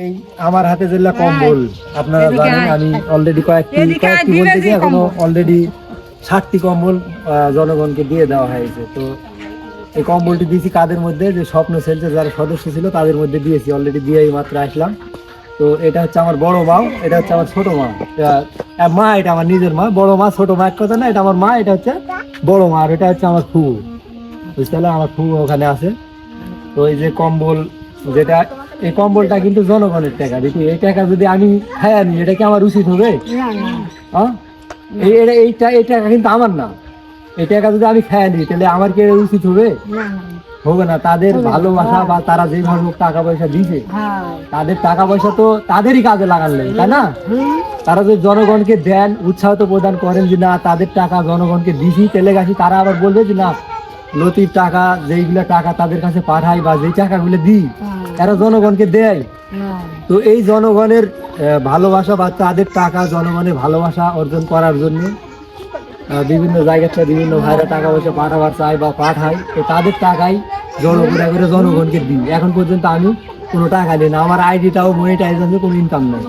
এই আমার হাতে যেগুলা কম্বল আপনারা জানেন আমি অলরেডি কয়েকটি কয়েকটি দিবে বলতেছি যে এখনও অলরেডি ষাটটি কম্বল জনগণকে দিয়ে দেওয়া হয়েছে। তো এই কম্বলটি দিয়েছি কাদের মধ্যে? যে স্বপ্ন সেলসে যারা সদস্য ছিল তাদের মধ্যে দিয়েছি অলরেডি দিয়ে এই মাত্র আসলাম। তো এটা হচ্ছে আমার বড় মা এটা হচ্ছে আমার ছোট মা। এটা- মা এটা আমার নিজের মা। বড় মা ছোট মা এক কথা না এটা আমার মা এটা হচ্ছে বড় মা আর এটা হচ্ছে আমার ফুবু। বুঝতে পারলে আমার ফুবু ওখানে আছে। তো এই যে কম্বল যেটা এই কম্বলটা কিন্তু জনগণের টাকা দেখি এই টাকা যদি আমি খাই আনি এটা কি আমার উচিত হবে? হ্যাঁ? এটা এইটা এই টাকা কিন্তু আমার না। এই টাকা যদি আমি খাই আনি তাহলে আমার কি উচিত হবে? হবে না। তাদের ভালোবাসা বা তারা যেভাবে হোক টাকা পয়সা দিছে তাদের টাকা পয়সা তো তাদেরই কাজে লাগান লাগে তাই না? তারা যদি জনগণকে দেন উৎসাহ তো প্রদান করেন যে না তাদের টাকা জনগণকে দিছি তেলে গাছি তারা আবার বলবে যে না লতির টাকা যেইগুলো টাকা তাদের কাছে পাঠাই বা যেই টাকাগুলো দিই তারা জনগণকে দেয়। তো এই জনগণের ভালোবাসা বা তাদের টাকা জনগণের ভালোবাসা অর্জন করার জন্য বিভিন্ন জায়গা থেকে বিভিন্ন ভাইরা টাকা পয়সা পাঠাবার চায় বা পাঠায় তো তাদের টাকাই জড়ো করে করে জনগণকে দিই এখন পর্যন্ত আমি কোনো টাকা দিই না। আমার আইডিটাও মনিটাইজ আছে কোনো ইনকাম নেই।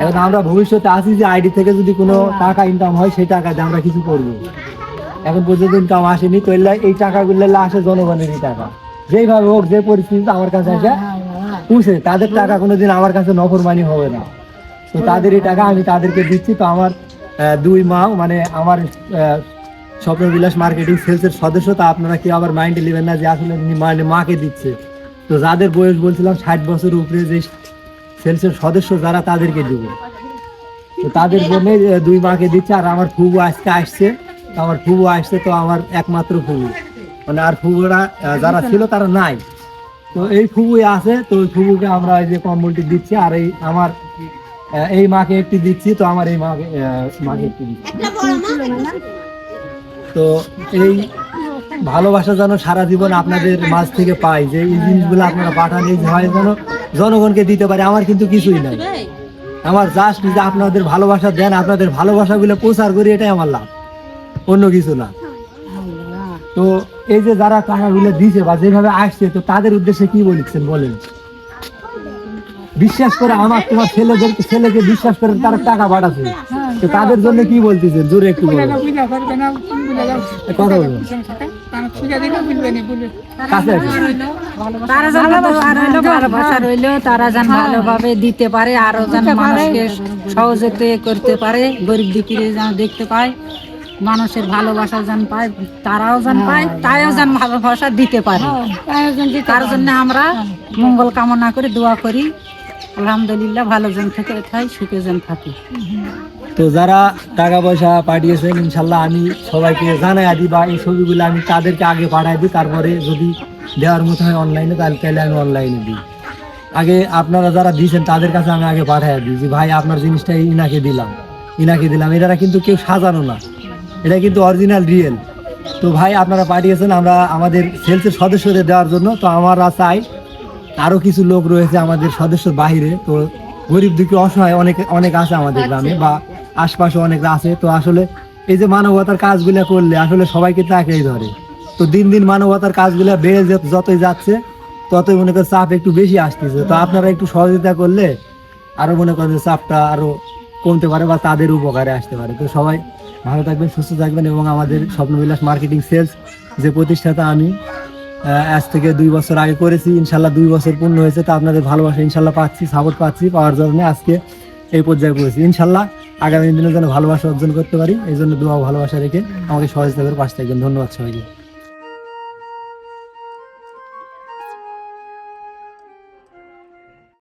এখন আমরা ভবিষ্যতে আসি যে আইডি থেকে যদি কোনো টাকা ইনকাম হয় সেই টাকা দিয়ে আমরা কিছু করব। এখন পর্যন্ত ইনকাম আসেনি তো এই টাকাগুলো আসে জনগণেরই টাকা। যেইভাবে হোক যে পরিস্থিতিতে আমার কাছে আসে পুষে তাদের টাকা কোনোদিন আমার কাছে নফরমানি হবে না। তো তাদের এই টাকা আমি তাদেরকে দিচ্ছি। তো আমার দুই মা মানে আমার স্বপ্নবিলাস মার্কেটিং সেলসের সদস্য তা আপনারা কি আবার মাইন্ডে নেবেন না যে আসলে মানে মাকে দিচ্ছে। তো যাদের বয়স বলছিলাম ষাট বছর উপরে যে সেলসের সদস্য যারা তাদেরকে দিব। তো তাদের জন্য দুই মাকে দিচ্ছে। আর আমার ফুবু আজকে আসছে। আমার ফুবু আসছে তো আমার একমাত্র ফুবু। মানে আর ফুবুরা যারা ছিল তারা নাই। তো এই ফুবুই আছে তো ওই ফুবুকে আমরা এই যে কম্বলটি দিচ্ছি আর এই আমার এই মাকে একটি দিচ্ছি তো আমার এই মাকে মাকে একটি দিচ্ছি। তো এই ভালোবাসা যেন সারা জীবন আপনাদের মাঝ থেকে পাই যে এই জিনিসগুলো আপনারা পাঠান এই হয় যেন জনগণকে দিতে পারে আমার কিন্তু কিছুই নাই। আমার জাস্ট যে আপনাদের ভালোবাসা দেন আপনাদের ভালোবাসাগুলো প্রচার করি এটাই আমার লাভ। অন্য কিছু না। তো এই যে যারা টাকাগুলো দিছে বা যেভাবে আসছে তো তাদের উদ্দেশ্যে কি বলছেন বলেন? বিশ্বাস করে আমার তোমার ছেলেদের ছেলেকে বিশ্বাস করে তারা টাকা পাঠাচ্ছে। তো তাদের জন্য কি বলতেছেন? জোরে একটু বলেন। কথা বলুন। তারা যেন ভালোবাসা রইল তারা যেন ভালোভাবে দিতে পারে আরও যেন মানুষকে সহযোগিতা করতে পারে গরিব দুঃখীরে যেন দেখতে পায়। মানুষের ভালোবাসা যেন পায় তারাও যেন পায় তাইও যেন ভালোবাসা দিতে পারে। তার জন্য আমরা মঙ্গল কামনা করে দোয়া করি। আলহামদুলিল্লাহ ভালো জন থেকে খাই সুখে জন থাকি। তো যারা টাকা পয়সা পাঠিয়েছেন ইনশাল্লাহ আমি সবাইকে জানাই দিই বা এই ছবিগুলো আমি তাদেরকে আগে পাঠাই দিই তারপরে যদি দেওয়ার মতো হয় অনলাইনে তাহলে তাহলে আমি অনলাইনে দিই। আগে আপনারা যারা দিয়েছেন তাদের কাছে আমি আগে পাঠাই দিই যে ভাই আপনার জিনিসটা ইনাকে দিলাম। ইনাকে দিলাম। এরা কিন্তু কেউ সাজানো না। এটা কিন্তু অরিজিনাল রিয়েল তো ভাই আপনারা পাঠিয়েছেন আমরা আমাদের সেলসের সদস্যদের দেওয়ার জন্য। তো আমরা চাই আরও কিছু লোক রয়েছে আমাদের সদস্যর বাহিরে। তো গরিব দুঃখী অসহায় অনেক অনেক আছে আমাদের গ্রামে বা আশপাশে অনেক আছে। তো আসলে এই যে মানবতার কাজগুলো করলে আসলে সবাইকে তাকেই ধরে। তো দিন দিন মানবতার কাজগুলো বেড়ে যত- যতই যাচ্ছে ততই মনে করেন চাপ একটু বেশি আসতেছে। তো আপনারা একটু সহযোগিতা করলে আরও মনে করেন যে চাপটা আরও কমতে পারে বা তাদের উপকারে আসতে পারে। তো সবাই ভালো থাকবেন, সুস্থ থাকবেন এবং আমাদের স্বপ্নবিলাস মার্কেটিং সেলস যে প্রতিষ্ঠাতা আমি আজ থেকে দুই বছর আগে করেছি, ইনশাল্লাহ দুই বছর পূর্ণ হয়েছে, তা আপনাদের ভালোবাসা ইনশাল্লাহ পাচ্ছি সাপোর্ট পাচ্ছি, পাওয়ার জন্য আজকে এই পর্যায়ে পড়েছি। ইনশাল্লাহ আগামী দিনে যেন ভালোবাসা অর্জন করতে পারি, এই জন্য দোয়া ভালোবাসা রেখে আমাকে সহজ করে পাশে থাকবেন ধন্যবাদ সবাইকে।